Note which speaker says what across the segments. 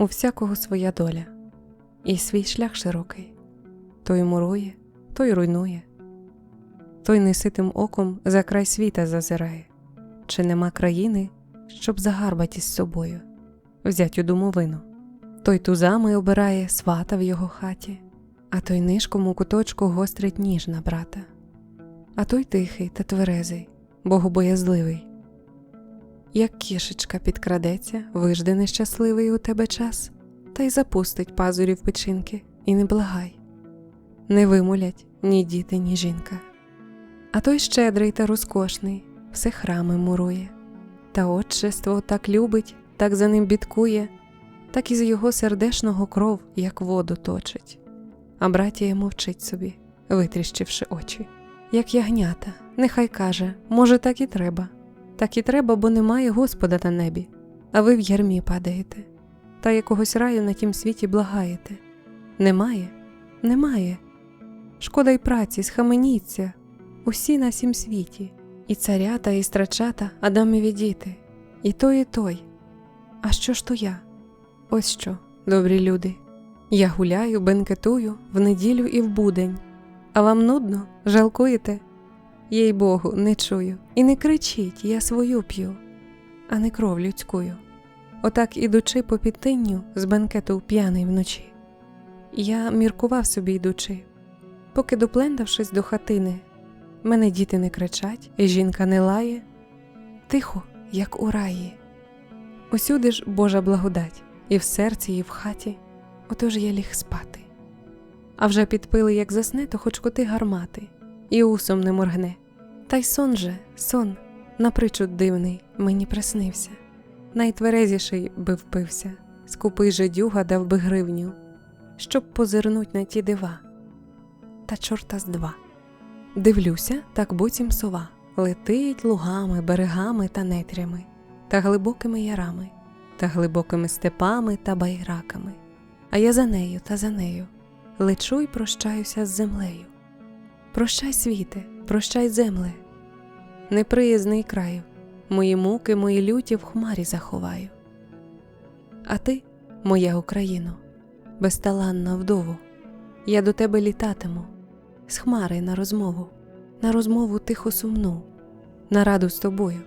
Speaker 1: У всякого своя доля, і свій шлях широкий. Той мурує, той руйнує, той неситим оком за край світа зазирає, чи нема країни, щоб загарбать із собою, взять у домовину. Той тузами обирає свата в його хаті, а той нишком у куточку гострить ніж на брата, а той тихий та тверезий, богобоязливий. Як кішечка підкрадеться, вижде нещасливий у тебе час, та й запустить пазурів печінки, і не благай. Не вимолять ні діти, ні жінка. А той щедрий та розкошний, все храми мурує, та отчество так любить, так за ним бідкує, так із його сердешного кров, як воду точить. А братія мовчить собі, витріщивши очі. Як ягнята, нехай каже, може, так і треба. Так і треба, бо немає Господа на небі, а ви в ярмі падаєте, та якогось раю на тім світі благаєте. Немає, немає. Шкода й праці, схаменіться, усі на сім світі, і царята, і страчата, Адамові діти, і той, і той. А що ж то я? Ось що, добрі люди. Я гуляю, бенкетую в неділю і в будень, а вам нудно, жалкуєте? Їй Богу, не чую. І не кричіть, я свою п'ю, а не кров людськую. Отак, ідучи по підтинню з бенкету п'яний вночі. Я міркував собі йдучи, поки доплендавшись до хатини, мене діти не кричать, і жінка не лає, тихо, як у раї. Усюди ж Божа благодать, і в серці, і в хаті, отож я ліг спати. А вже підпили, як засне, то хоч коти гармати і усом не моргне. Та й сон же, сон, напричуд дивний, мені приснився. Найтверезіший би впився, скупий же дюга дав би гривню, щоб позирнуть на ті дива. Та чорта з два. Дивлюся, так буцім сова, летить лугами, берегами та нетрями, та глибокими ярами, та глибокими степами та байраками. А я за нею та за нею лечу й прощаюся з землею. Прощай, світе, прощай, земле, неприязний краю, мої муки, мої люті в хмарі заховаю. А ти, моя Україно, безталанна вдову, я до тебе літатиму, з хмари на розмову, на розмову тихо сумну, на раду з тобою,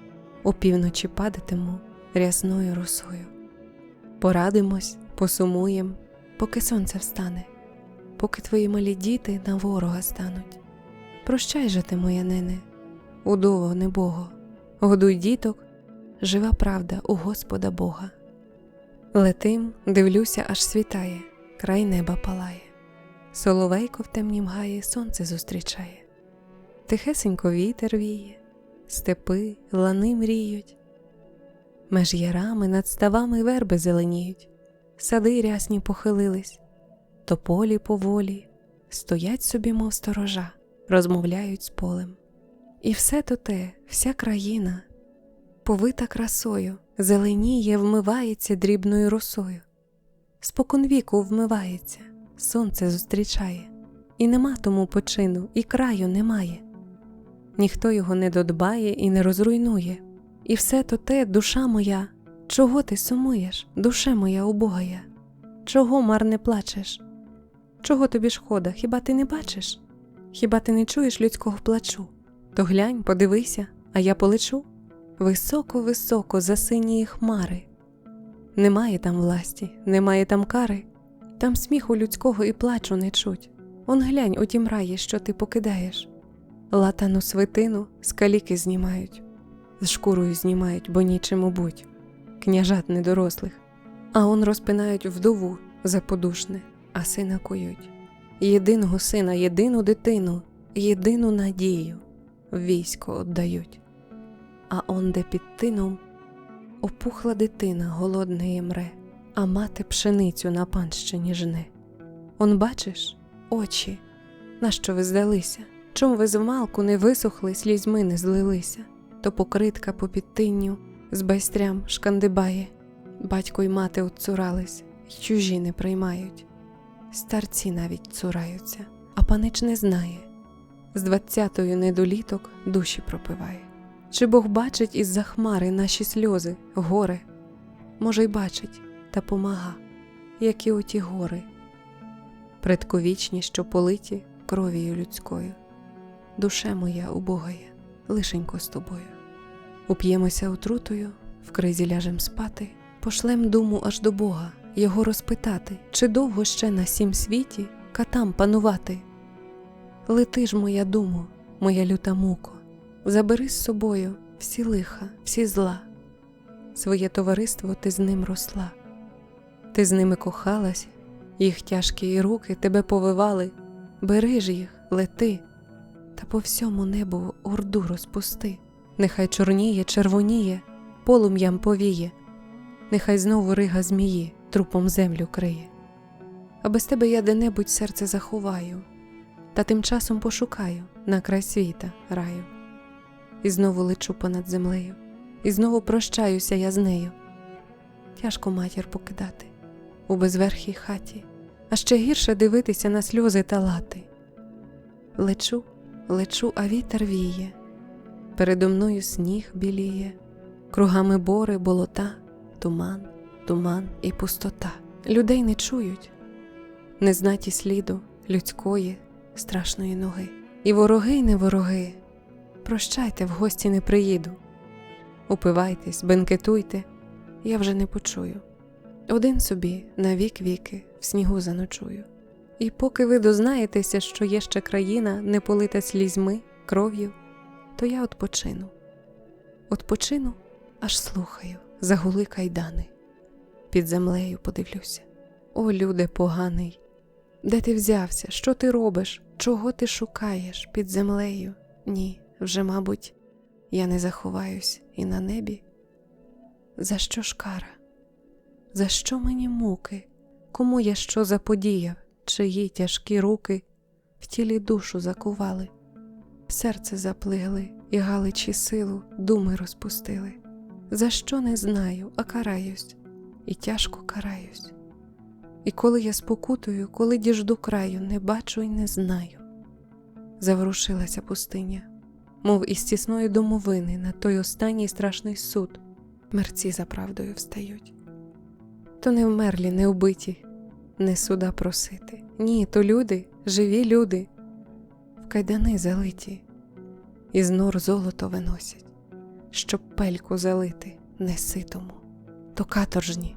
Speaker 1: опівночі падатиму рясною росою. Порадимось, посумуєм, поки сонце встане, поки твої малі діти на ворога стануть. Прощай же ти, моя нене, удово небого, годуй діток, жива правда у Господа Бога. Летим, дивлюся, аж світає, край неба палає, соловейко в темнім гаї сонце зустрічає, тихесенько вітер віє, степи, лани мріють, меж ярами над ставами верби зеленіють, сади рясні похилились, тополі поволі, стоять собі, мов сторожа розмовляють з полем. І все то те, вся країна, повита красою, зеленіє, вмивається дрібною росою. Споконвіку вмивається, сонце зустрічає, і нема тому почину, і краю немає. Ніхто його не додбає і не розруйнує. І все то те, душа моя, чого ти сумуєш, душе моя убогая? Чого марне плачеш? Чого тобі шкода, хіба ти не бачиш? Хіба ти не чуєш людського плачу? То глянь, подивися, а я полечу високо, високо за сині хмари. Немає там власті, немає там кари, там сміху людського і плачу не чуть. Он глянь у тім раї, що ти покидаєш. Латану свитину з каліки знімають, з шкурою знімають, бо нічим будь, княжат недорослих, а он розпинають вдову заподушне, а сина кують єдиного сина, єдину дитину, єдину надію військо отдають. А он де під тином опухла дитина голодне мре, а мати пшеницю на панщині жне. Он бачиш, очі, нащо ви здалися? Чом ви змалку не висохли, слізьми не злилися, то покритка по підтинню з байстрям шкандибає, батько й мати отцурались, й чужі не приймають старці навіть цураються, а панич не знає. З двадцятою недоліток душі пропиває. Чи Бог бачить із за хмари наші сльози, горе? Може, й бачить, та помага. як і оті гори, предковічні, що политі кров'ю людською. Душе моя убогає, лишенько з тобою. Уп'ємося отрутою, в кризі ляжем спати, пошлем думу аж до Бога, його розпитати, чи довго ще на сім світі катам панувати. Лети ж, моя думо, моя люта муко, забери з собою всі лиха, всі зла. Своє товариство ти з ним росла. Ти з ними кохалась, їх тяжкі руки тебе повивали. Бери ж їх, лети, та по всьому небу орду розпусти. Нехай чорніє, червоніє, полум'ям повіє, нехай знову рига змії трупом землю криє. А без тебе я де-небудь серце заховаю, та тим часом пошукаю на край світа раю. І знову лечу понад землею, і знову прощаюся я з нею. Тяжко матір покидати у безверхій хаті, а ще гірше дивитися на сльози та лати. Лечу, лечу, а вітер віє, передо мною сніг біліє, кругами бори, болота, туман, туман і пустота. Людей не чують, не знаті сліду людської страшної ноги. І вороги, й не вороги, прощайте, в гості не приїду. Упивайтесь, бенкетуйте, я вже не почую. Один собі на вік віки в снігу заночую. І поки ви дознаєтеся, що є ще країна, не полита слізьми, кров'ю, то я отпочину. Отпочину, аж слухаю, загули кайдани. Під землею подивлюся. О, люде поганий, де ти взявся? Що ти робиш? Чого ти шукаєш під землею? Ні, вже, мабуть, я не заховаюсь і на небі. За що ж кара? За що мені муки? Кому я що заподіяв, чиї тяжкі руки в тілі душу закували, серце заплигли і галичі силу думи розпустили. За що не знаю, а караюсь, і тяжко караюсь. І коли я спокутую, коли діжду краю, не бачу й не знаю. Заворушилася пустиня, мов із тісної домовини на той останній страшний суд. Мерці за правдою встають. То не вмерлі, не вбиті, не суда просити. Ні, то люди, живі люди, в кайдани залиті, із нор золото виносять, щоб пельку залити неситому, то каторжні.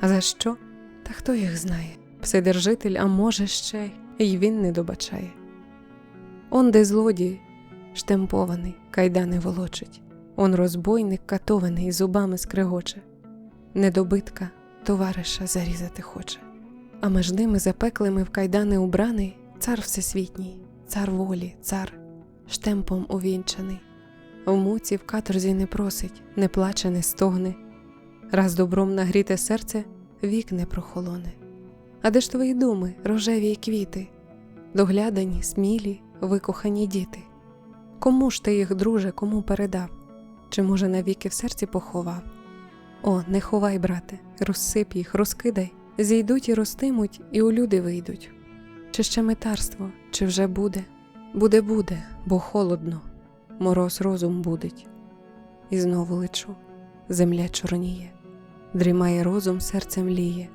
Speaker 1: А за що? Та хто їх знає? Вседержитель, а може ще й він не добачає. Он де злодій, штемпований, кайдани волочить, он розбойник катований, зубами скрегоче, недобитка товариша зарізати хоче. А між ними запеклими в кайдани убраний цар всесвітній, цар волі, цар, штемпом увінчаний. В муці в каторзі не просить, не плаче, не стогне, раз добром нагріте серце вік не прохолоне. А де ж твої думи, рожеві й квіти, доглядані, смілі, викохані діти? Кому ж ти їх, друже, кому передав? Чи, може, навіки в серці поховав? О, не ховай, брате, розсип їх, розкидай, зійдуть і ростимуть, і у люди вийдуть. Чи ще метарство, чи вже буде? Буде, буде, бо холодно, мороз розум будить. І знову лечу, земля чорніє, дрімає розум, серце мліє,